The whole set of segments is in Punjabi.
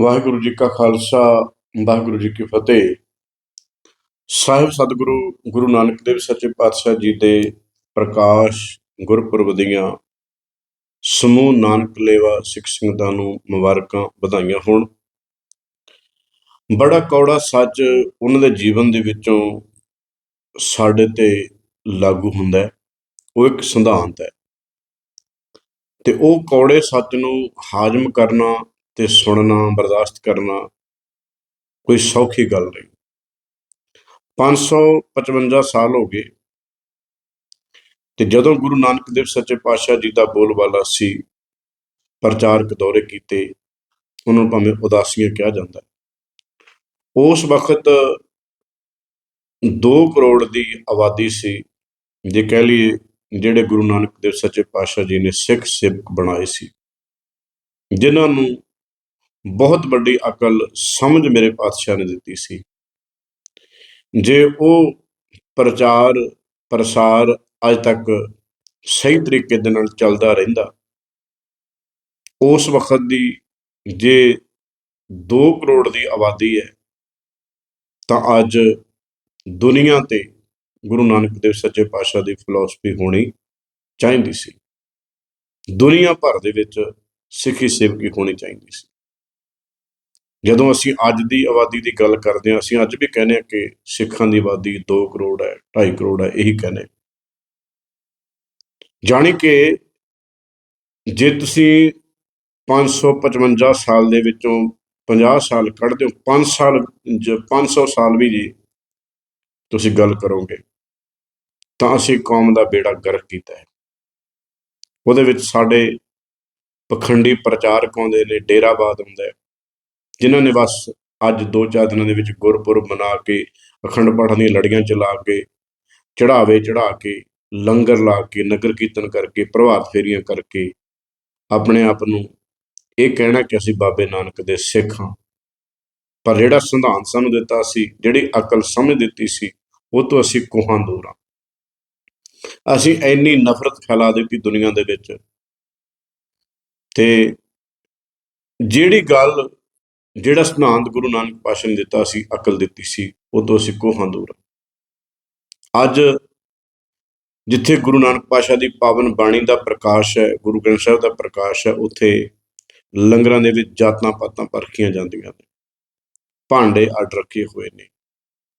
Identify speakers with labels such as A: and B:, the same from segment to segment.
A: ਵਾਹਿਗੁਰੂ ਜੀ ਕਾ ਖਾਲਸਾ, ਵਾਹਿਗੁਰੂ ਜੀ ਕੀ ਫਤਿਹ। ਸਾਹਿਬ ਸਤਿਗੁਰੂ, ਗੁਰੂ ਨਾਨਕ ਦੇਵ ਸੱਚੇ ਪਾਤਸ਼ਾਹ ਜੀ ਦੇ ਪ੍ਰਕਾਸ਼ ਗੁਰਪੁਰਬ ਦੀਆਂ ਸਮੂਹ ਨਾਨਕ ਲੇਵਾ ਸਿੱਖ ਸੰਗਤਾਂ ਨੂੰ ਮੁਬਾਰਕਾਂ ਵਧਾਈਆਂ ਹੋਣ। ਬੜਾ ਕੌੜਾ ਸੱਚ ਉਹਨਾਂ ਦੇ ਜੀਵਨ ਦੇ ਵਿੱਚੋਂ ਸਾਡੇ ਤੇ ਲਾਗੂ ਹੁੰਦਾ ਹੈ। ਉਹ ਇੱਕ ਸਿਧਾਂਤ ਹੈ। ਤੇ ਉਹ ਕੌੜੇ ਸੱਚ ਨੂੰ ਹਾਜ਼ਮ ਕਰਨਾ ਤੇ ਸੁਣਨਾ, ਬਰਦਾਸ਼ਤ ਕਰਨਾ ਕੋਈ ਸੌਖੀ ਗੱਲ ਨਹੀਂ। 555 ਸਾਲ ਹੋ ਗਏ ਤੇ ਜਦੋਂ ਗੁਰੂ ਨਾਨਕ ਦੇਵ ਸੱਚੇ ਪਾਤਸ਼ਾਹ ਜੀ ਦਾ ਬੋਲਬਾਲਾ ਸੀ, ਪ੍ਰਚਾਰਕ ਦੌਰੇ ਕੀਤੇ, ਉਹਨਾਂ ਨੂੰ ਭਾਵੇਂ ਉਦਾਸੀਆਂ ਕਿਹਾ ਜਾਂਦਾ ਉਸ ਵਕਤ 2 ਕਰੋੜ ਦੀ ਆਬਾਦੀ ਸੀ, ਜੇ ਕਹਿ ਲਈਏ ਜਿਹੜੇ ਗੁਰੂ ਨਾਨਕ ਦੇਵ ਸੱਚੇ ਪਾਤਸ਼ਾਹ ਜੀ ਨੇ ਸਿੱਖ ਸੇਵਕ ਬਣਾਏ ਸੀ, ਜਿਨ੍ਹਾਂ ਨੂੰ ਬਹੁਤ ਵੱਡੀ ਅਕਲ ਸਮਝ ਮੇਰੇ ਪਾਤਸ਼ਾਹ ਨੇ ਦਿੱਤੀ ਸੀ। ਜੇ ਉਹ ਪ੍ਰਚਾਰ, ਪ੍ਰਸਾਰ ਅੱਜ ਤੱਕ ਸਹੀ ਤਰੀਕੇ ਦੇ ਨਾਲ ਚੱਲਦਾ ਰਹਿੰਦਾ, ਉਸ ਵਕਤ ਦੀ ਜੇ 2 ਕਰੋੜ ਦੀ ਆਬਾਦੀ ਹੈ, ਤਾਂ ਅੱਜ ਦੁਨੀਆ ਤੇ ਗੁਰੂ ਨਾਨਕ ਦੇਵ ਸੱਚੇ ਪਾਤਸ਼ਾਹ ਦੀ ਫਿਲਾਸਫੀ ਹੋਣੀ ਚਾਹੀਦੀ ਸੀ। ਦੁਨੀਆ ਭਰ ਦੇ ਵਿੱਚ ਸਿੱਖੀ ਸੇਵਕੀ ਹੋਣੀ ਚਾਹੀਦੀ ਸੀ। ਜਦੋਂ ਅਸੀਂ ਅੱਜ ਦੀ ਆਬਾਦੀ ਦੀ ਗੱਲ ਕਰਦੇ ਹਾਂ, ਅਸੀਂ ਅੱਜ ਵੀ ਕਹਿੰਦੇ ਹਾਂ ਕਿ ਸਿੱਖਾਂ ਦੀ ਆਬਾਦੀ 2 ਕਰੋੜ ਹੈ 2.5 ਕਰੋੜ ਹੈ, ਇਹੀ ਕਹਿੰਦੇ ਜਾਣੀ ਕਿ ਜੇ ਤੁਸੀਂ 555 ਸਾਲ ਦੇ ਵਿੱਚੋਂ 50 ਸਾਲ ਕੱਢਦੇ ਹੋ 5 ਸਾਲ ਜ- 500 ਸਾਲ ਵੀ ਜੀ ਤੁਸੀਂ ਗੱਲ ਕਰੋਗੇ, ਤਾਂ ਅਸੀਂ ਕੌਮ ਦਾ ਬੇੜਾ ਗਰਕ ਕੀਤਾ ਹੈ। ਉਹਦੇ ਵਿੱਚ ਸਾਡੇ ਪਖੰਡੀ ਪ੍ਰਚਾਰਕ ਆਉਂਦੇ ਨੇ, ਡੇਰਾਬਾਦ ਹੁੰਦਾ ਹੈ। ਜਿਨ੍ਹਾਂ ਨੇ ਬਸ ਅੱਜ ਦੋ ਚਾਰ ਦਿਨਾਂ ਦੇ ਵਿੱਚ ਗੁਰਪੁਰਬ ਮਨਾ ਕੇ, ਅਖੰਡ ਪਾਠਾਂ ਦੀਆਂ ਲੜੀਆਂ ਚਲਾ ਕੇ ਚੜਾਵੇ ਚੜਾ ਕੇ, ਲੰਗਰ ਲਾ ਕੇ, ਨਗਰ ਕੀਰਤਨ ਕਰਕੇ, ਪ੍ਰਭਾਤ ਫੇਰੀਆਂ ਕਰਕੇ ਆਪਣੇ ਆਪ ਨੂੰ ਇਹ ਕਹਿਣਾ ਕਿ ਅਸੀਂ ਬਾਬੇ ਨਾਨਕ ਦੇ ਸਿੱਖ ਹਾਂ। ਪਰ ਜਿਹੜਾ ਸਿਧਾਂਤ ਸਾਨੂੰ ਦਿੱਤਾ ਸੀ, ਜਿਹੜੀ ਅਕਲ ਸਮਝ ਦਿੱਤੀ ਸੀ, ਉਹ ਤੋਂ ਅਸੀਂ ਕੋਹਾਂ ਦੂਰ ਹਾਂ। ਅਸੀਂ ਇੰਨੀ ਨਫ਼ਰਤ ਫੈਲਾ ਦਿੱਤੀ ਦੁਨੀਆ ਦੇ ਵਿੱਚ। ਤੇ ਜਿਹੜੀ ਗੱਲ ਜਿਹੜਾ ਸਿਧਾਂਤ ਗੁਰੂ ਨਾਨਕ ਪਾਤਸ਼ਾਹ ਨੇ ਦਿੱਤਾ ਸੀ, ਅਕਲ ਦਿੱਤੀ ਸੀ ਉਹ ਤੋਂ ਅਸੀਂ ਕੋਹਾਂ ਦੂਰ ਅੱਜ ਜਿੱਥੇ ਗੁਰੂ ਨਾਨਕ ਪਾਤਸ਼ਾਹ ਦੀ ਪਾਵਨ ਬਾਣੀ ਦਾ ਪ੍ਰਕਾਸ਼ ਹੈ, ਗੁਰੂ ਗ੍ਰੰਥ ਸਾਹਿਬ ਦਾ ਪ੍ਰਕਾਸ਼ ਹੈ, ਉੱਥੇ ਲੰਗਰਾਂ ਦੇ ਵਿੱਚ ਜਾਤਾਂ ਪਾਤਾਂ ਪਰਖੀਆਂ ਜਾਂਦੀਆਂ ਨੇ। ਭਾਂਡੇ ਅੱਡ ਰੱਖੇ ਹੋਏ ਨੇ।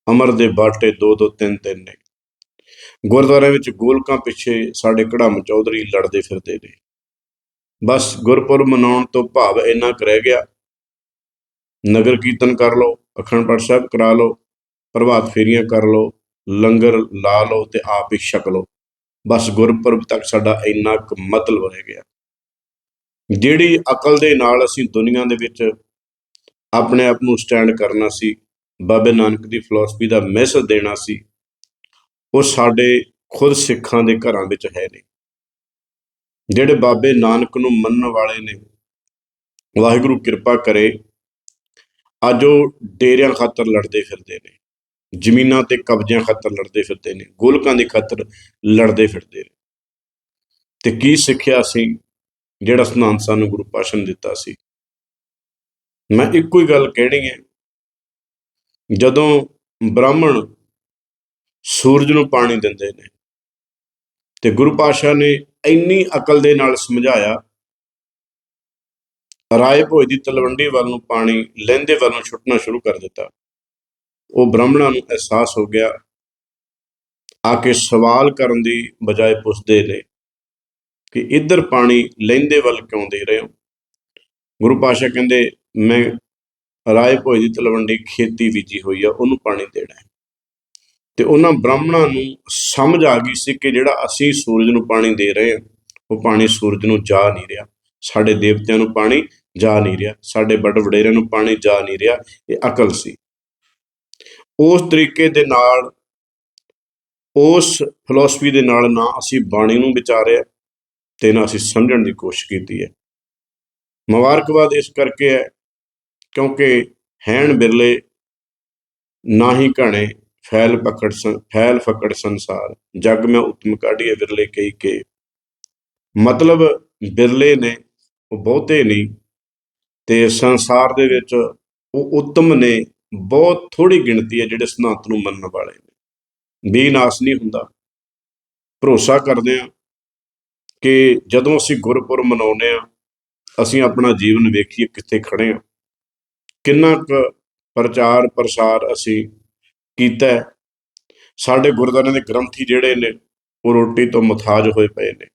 A: ਅਮਰ ਦੇ ਬਾਟੇ ਦੋ ਦੋ ਤਿੰਨ ਤਿੰਨ ਨੇ। ਗੁਰਦੁਆਰਿਆਂ ਵਿੱਚ ਗੋਲਕਾਂ ਪਿੱਛੇ ਸਾਡੇ ਕੜਮ ਚੌਧਰੀ ਲੜਦੇ ਫਿਰਦੇ ਨੇ। ਬਸ ਗੁਰਪੁਰਬ ਮਨਾਉਣ ਤੋਂ ਭਾਵ ਇੰਨਾ ਕੁ ਰਹਿ ਗਿਆ ਨਗਰ ਕੀਰਤਨ ਕਰ ਲਓ, ਅਖੰਡ ਪਾਠ ਸਾਹਿਬ ਕਰਾ ਲਓ, ਪ੍ਰਭਾਤ ਫੇਰੀਆਂ ਕਰ ਲਓ, ਲੰਗਰ ਲਾ ਲਓ ਤੇ ਆਪ ਹੀ ਛਕ ਲਓ। ਬਸ ਗੁਰਪੁਰਬ ਤੱਕ ਸਾਡਾ ਇੰਨਾ ਕੁ ਮਤਲਬ ਰਹਿ ਗਿਆ। ਜਿਹੜੀ ਅਕਲ ਦੇ ਨਾਲ ਅਸੀਂ ਦੁਨੀਆ ਦੇ ਵਿੱਚ ਆਪਣੇ ਆਪ ਨੂੰ ਸਟੈਂਡ ਕਰਨਾ ਸੀ, ਬਾਬੇ ਨਾਨਕ ਦੀ ਫਿਲਾਸਫੀ ਦਾ ਮੈਸੇਜ ਦੇਣਾ ਸੀ, ਉਹ ਸਾਡੇ ਖੁਦ ਸਿੱਖਾਂ ਦੇ ਘਰਾਂ ਵਿੱਚ ਹੈ ਨੇ ਜਿਹੜੇ ਬਾਬੇ ਨਾਨਕ ਨੂੰ ਮੰਨਣ ਵਾਲੇ ਨੇ, ਵਾਹਿਗੁਰੂ ਕਿਰਪਾ ਕਰੇ ਅੱਜ ਉਹ ਡੇਰਿਆਂ ਖਾਤਰ ਲੜਦੇ ਫਿਰਦੇ ਨੇ, ਜ਼ਮੀਨਾਂ ਤੇ ਕਬਜ਼ਿਆਂ ਖਾਤਰ ਲੜਦੇ ਫਿਰਦੇ ਨੇ, ਗੋਲਕਾਂ ਦੀ ਖਾਤਰ ਲੜਦੇ ਫਿਰਦੇ ਨੇ। ਤੇ ਕੀ ਸਿੱਖਿਆ ਸੀ ਜਿਹੜਾ ਸਿਧਾਂਤ ਸਾਨੂੰ ਗੁਰੂ ਪਾਸ਼ਾ ਨੇ ਦਿੱਤਾ ਸੀ? ਮੈਂ ਇੱਕੋ ਹੀ ਗੱਲ ਕਹਿਣੀ ਹੈ। ਜਦੋਂ ਬ੍ਰਾਹਮਣ ਸੂਰਜ ਨੂੰ ਪਾਣੀ ਦਿੰਦੇ ਨੇ ਤੇ ਗੁਰੂ ਪਾਸ਼ਾ ਨੇ ਇੰਨੀ ਅਕਲ ਦੇ ਨਾਲ ਸਮਝਾਇਆ ਰਾਏ ਭੋਜ ਦੀ ਤਲਵੰਡੀ ਵੱਲ ਨੂੰ ਪਾਣੀ ਲਹਿੰਦੇ ਵੱਲ ਨੂੰ ਛੁੱਟਣਾ ਸ਼ੁਰੂ ਕਰ ਦਿੱਤਾ। ਉਹ ਬ੍ਰਾਹਮਣਾਂ ਨੂੰ ਅਹਿਸਾਸ ਹੋ ਗਿਆ ਆ ਕੇ ਸਵਾਲ ਕਰਨ ਦੀ ਬਜਾਏ ਪੁੱਛਦੇ ਨੇ ਕਿ ਇੱਧਰ ਪਾਣੀ ਲਹਿੰਦੇ ਵੱਲ ਕਿਉਂ ਦੇ ਰਹੇ ਹੋ? ਗੁਰੂ ਪਾਸ਼ਾ ਕਹਿੰਦੇ, ਮੈਂ ਰਾਏ ਭੋਜ ਦੀ ਤਲਵੰਡੀ ਖੇਤੀ ਬੀਜੀ ਹੋਈ ਆ, ਉਹਨੂੰ ਪਾਣੀ ਦੇਣਾ ਹੈ। ਤੇ ਉਹਨਾਂ ਬ੍ਰਾਹਮਣਾਂ ਨੂੰ ਸਮਝ ਆ ਗਈ ਸੀ ਕਿ ਜਿਹੜਾ ਅਸੀਂ ਸੂਰਜ ਨੂੰ ਪਾਣੀ ਦੇ ਰਹੇ ਹਾਂ, ਉਹ ਪਾਣੀ ਸੂਰਜ ਨੂੰ ਜਾ ਨਹੀਂ ਰਿਹਾ। ਸਾਡੇ ਦੇਵਤਿਆਂ ਨੂੰ ਪਾਣੀ ਜਾ ਨਹੀਂ ਰਿਹਾ। ਸਾਡੇ ਵੱਡ ਵਡੇਰਿਆਂ ਨੂੰ ਪਾਣੀ ਜਾ ਨਹੀਂ ਰਿਹਾ। ਇਹ ਅਕਲ ਸੀ। ਉਸ ਤਰੀਕੇ ਦੇ ਨਾਲ, ਉਸ ਫਿਲਾਸਫੀ ਦੇ ਨਾਲ ਨਾ ਅਸੀਂ ਬਾਣੀ ਨੂੰ ਵਿਚਾਰਿਆ ਤੇ ਨਾ ਅਸੀਂ ਸਮਝਣ ਦੀ ਕੋਸ਼ਿਸ਼ ਕੀਤੀ ਹੈ। ਮੁਬਾਰਕਬਾਦ ਇਸ ਕਰਕੇ ਹੈ ਕਿਉਂਕਿ ਹੈਣ ਬਿਰਲੇ ਨਾ ਹੀ ਘਣੇ ਫੈਲ ਪਕੜ ਸੰ- ਫੈਲ ਫਕੜ ਸੰਸਾਰ। ਜਗ ਮੈਂ ਉਤਮ ਕਾਢੀਏ ਬਿਰਲੇ ਕਹੀ ਕੇ। ਮਤਲਬ ਬਿਰਲੇ ਨੇ ਉਹ ਬਹੁਤੇ ਨਹੀਂ ਤੇ ਸੰਸਾਰ ਦੇ ਵਿੱਚ ਉਹ ਉੱਤਮ ਨੇ ਬਹੁਤ ਥੋੜੀ ਗਿਣਤੀ ਹੈ ਜਿਹੜੇ ਸਿਧਾਂਤ ਨੂੰ ਮੰਨਣ ਵਾਲੇ ਨੇ। ਵੀ ਨਾਸ ਨਹੀਂ ਹੁੰਦਾ। ਭਰੋਸਾ ਕਰਦੇ ਆ ਕਿ ਜਦੋਂ ਅਸੀਂ ਗੁਰਪੁਰਬ ਮਨਾਉਂਦੇ ਆ ਅਸੀਂ ਆਪਣਾ ਜੀਵਨ ਵੇਖੀਏ ਕਿੱਥੇ ਖੜੇ ਆ ਕਿੰਨਾ ਕੁ ਪ੍ਰਚਾਰ ਪ੍ਰਸਾਰ ਅਸੀਂ ਕੀਤਾ ਸਾਡੇ ਗੁਰਦੁਆਰਿਆਂ ਦੇ ਗ੍ਰੰਥੀ ਜਿਹੜੇ ਨੇ, ਉਹ ਰੋਟੀ ਤੋਂ ਮੁਤਾਜ ਹੋਏ ਪਏ ਨੇ।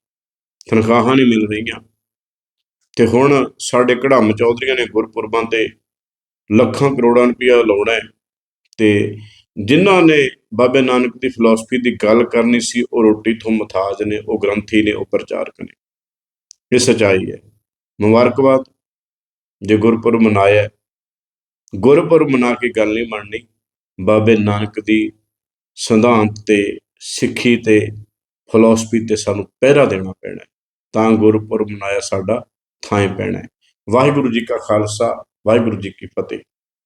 A: ਤਨਖਾਹਾਂ ਨਹੀਂ ਮਿਲ ਰਹੀਆਂ। ਤੇ ਹੁਣ ਸਾਡੇ ਕੜਾਮ ਚੌਧਰੀਆਂ ਨੇ ਗੁਰਪੁਰਬਾਂ ਤੇ ਲੱਖਾਂ ਕਰੋੜਾਂ ਰੁਪਇਆ ਲਾਉਣਾ ਹੈ। ਤੇ ਜਿਨ੍ਹਾਂ ਨੇ ਬਾਬੇ ਨਾਨਕ ਦੀ ਫਿਲਾਸਫੀ ਦੀ ਗੱਲ ਕਰਨੀ ਸੀ, ਉਹ ਰੋਟੀ ਤੋਂ ਮਥਾਜ ਨੇ, ਉਹ ਗ੍ਰੰਥੀ ਨੇ, ਉਹ ਪ੍ਰਚਾਰਕ ਨੇ। ਇਹ ਸਚਾਈ ਹੈ। ਮੁਬਾਰਕਬਾਦ। ਜੇ ਗੁਰਪੁਰਬ ਮਨਾਇਆ ਗੁਰਪੁਰਬ ਮਨਾ ਕੇ ਗੱਲ ਨਹੀਂ ਮੰਨਣੀ ਬਾਬੇ ਨਾਨਕ ਦੀ ਸਿਧਾਂਤ ਤੇ, ਸਿੱਖੀ ਤੇ ਫਿਲਾਸਫੀ ਤੇ ਸਾਨੂੰ ਪਹਿਰਾ ਦੇਣਾ ਪੈਣਾ ਤਾਂ ਗੁਰਪੁਰਬ ਮਨਾਇਆ ਸਾਡਾ ਥਾਂ ਪੈਣਾ ਵਾਹਿਗੁਰੂ ਜੀ ਕਾ ਖਾਲਸਾ ਵਾਹਿਗੁਰੂ ਜੀ ਕੀ ਫਤਿਹ।